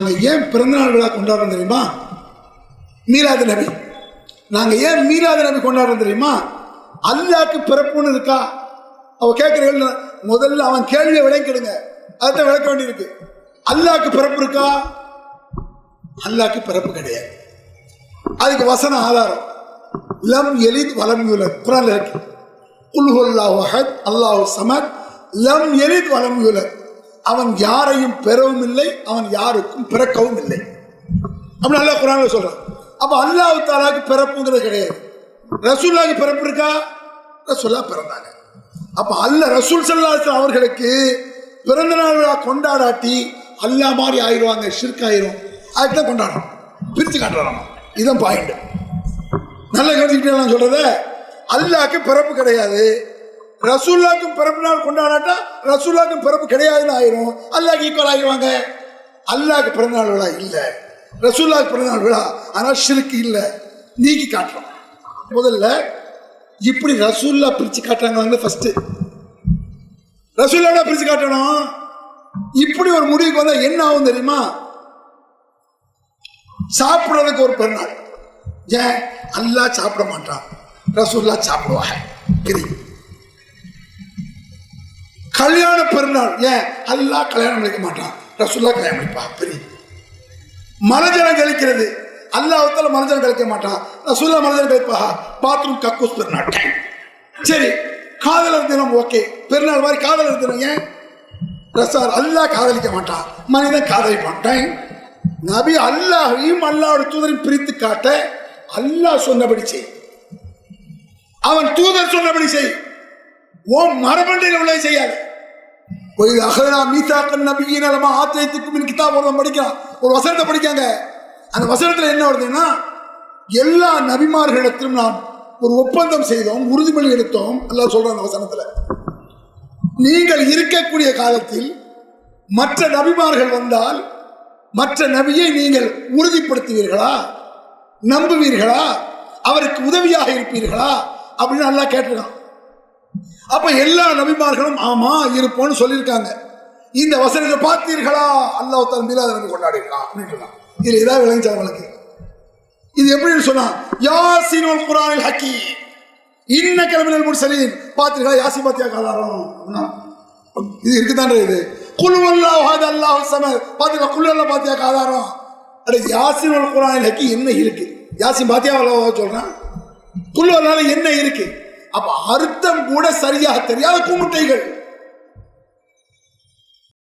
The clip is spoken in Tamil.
நாங்கள் ஏன் பிறந்தநாள் விழா கொண்டாடுறோம் தெரியுமா? மீராது நபி. நாங்கள் ஏன் மீராது நபி கொண்டாடுறோம் தெரியுமா? அல்லாக்கு பிறப்புன்னு இருக்கா? அவன் கேட்குற முதல்ல அவன் கேள்வியை விளக்கிடுங்க. அதை விளக்க வேண்டியிருக்கு. அல்லாக்கு பிறப்பு இருக்கா? அல்லாக்கு பிறப்பு கிடையாது. அதுக்கு வசன ஆதாரம். லம் எலித் வலம் யூலத் குரான்ல இருக்கு. குல் அல்லாஹ் அல்லாஹு சமத். லம் எலித் வலம் யூலத் அவன் யாரையும் பெறவும் இல்லை அவன் யாருக்கும் பிறக்கவும் இல்லை. அப்படி நல்லா குரான்ல சொல்றான். அப்ப அல்லாஹ் தாலாக்கு பிறப்புங்கிறது கிடையாது. ரசூல்லாக்கு பிறப்பு இருக்கா? ரசூல்லா பிறந்தாங்க. அப்ப அல்ல ரசூல் சல்லாஹ் அவர்களுக்கு பிறந்த நாள் விழா கொண்டாடாட்டி அல்லாஹ் மாதிரி ஆயிடுவாங்க ஷிர்க் ஆயிரும். அதுக்கு தான் கொண்டாடுறோம் பிரித்து காட்டுறோம் இதான் பாயிண்ட் நல்லா கவனிச்சுக்கிட்டே நான் சொல்றத? அல்லாக்கு பிறப்பு கிடையாது. ரசூல்லாக்கும் பிறப்பு நாள் கொண்டாடாட்டா ரசூல்லாக்கு பிறப்பு கிடையாதுன்னு ஆயிரும். அல்லாஹ் ஈக்குவல் ஆகிடுவாங்க அல்லாஹ்க்கு பிறந்த நாள் விழா இல்லை. ரசூல்லாக்கு பிறந்தநாள் விழா. ஆனால் ஷிருக்கு இல்லை. நீக்கி காட்டுறோம். முதல்ல இப்படி ரசூல்லா பிரித்து காட்டுறாங்க ஃபஸ்ட்டு ரசூல்லா பிரித்து காட்டணும்? இப்படி ஒரு முடிவுக்கு வந்தால் என்ன ஆகும் தெரியுமா? சாப்பிடுறதுக்கு ஒரு பெருநாள் ஏன்? அல்லாஹ் சாப்பிட மாட்டான். ரசூல்லா சாப்பிடுவாங்க தெரியும் கல்யாண பெருநாள். ஏன்? அல்லாஹ் கல்யாணம் பண்ணிக்க மாட்டான். ரசுல்லா கல்யாணம் பண்ணிப்பா பெரிய. மனஜனம் கழிக்கிறது அல்லாஹால மனஜனம் கழிக்க மாட்டான். ரசுல்லா மனஜனம் கழிப்பா பாத்ரூம் கக்கூஸ் பெருநாள். சரி. காதலர் தினம் ஓகே பெருநாள் மாதிரி காதலர் தினம் ஏன்? ரசார் அல்லாஹ் காதலிக்க மாட்டான். மனிதன் காதலிப்பான். டைம் நபி அல்லாஹையும் அல்லாவோட தூதரையும் பிரித்து காட்ட அல்லாஹ் சொன்னபடி செய். அவன் தூதர் சொன்னபடி செய். ஓ மரபண்டையில் உள்ளதை செய்யாது. ஒரு அகலா மீசாக்கன் நபியின் நம்ம ஆத்திரத்துக்கும் மின் கிதாப் ஒரு படிக்கலாம் ஒரு வசனத்தை படிக்காங்க. அந்த வசனத்தில் என்ன வருதுன்னா எல்லா நபிமார்களிடத்திலும் நாம் ஒரு ஒப்பந்தம் செய்தோம் உறுதிமொழி எடுத்தோம். எல்லாம் சொல்றோம் அந்த வசனத்தில். நீங்கள் இருக்கக்கூடிய காலத்தில் மற்ற நபிமார்கள் வந்தால் மற்ற நபியை நீங்கள் உறுதிப்படுத்துவீர்களா? நம்புவீர்களா? அவருக்கு உதவியாக இருப்பீர்களா? அப்படின்னு நல்லா கேட்டிருக்கான். அப்ப எல்லா நபிமார்களும் ஆமா இருப்போம்னு சொல்லியிருக்காங்க. இந்த வசனத்தை பார்த்தீர்களா? அல்லாஹ் தன் மீலாத நபி கொண்டாடிருக்கான் அப்படின்னு இதுல இதான் விளைஞ்சா அவங்களுக்கு இது எப்படின்னு சொன்னா யாசினோல் குரானில் ஹக்கி இன்ன கிளம்பினல் முர்சலீன். பார்த்தீர்களா? யாசி பாத்தியா காதாரம்? இது இருக்குதான் இது? குழு அல்லாஹ் அல்லாஹ் சம பார்த்தீங்களா குழு அல்லா பாத்தியா காதாரம்? அட யாசினோல் குரானில் ஹக்கி என்ன இருக்கு? யாசின் பாத்தியா அல்லாஹ் சொல்றான்? குழுவல்லால என்ன இருக்கு? அப்ப அர்த்தம் கூட சரியாக தெரியாத கூமுட்டைகள்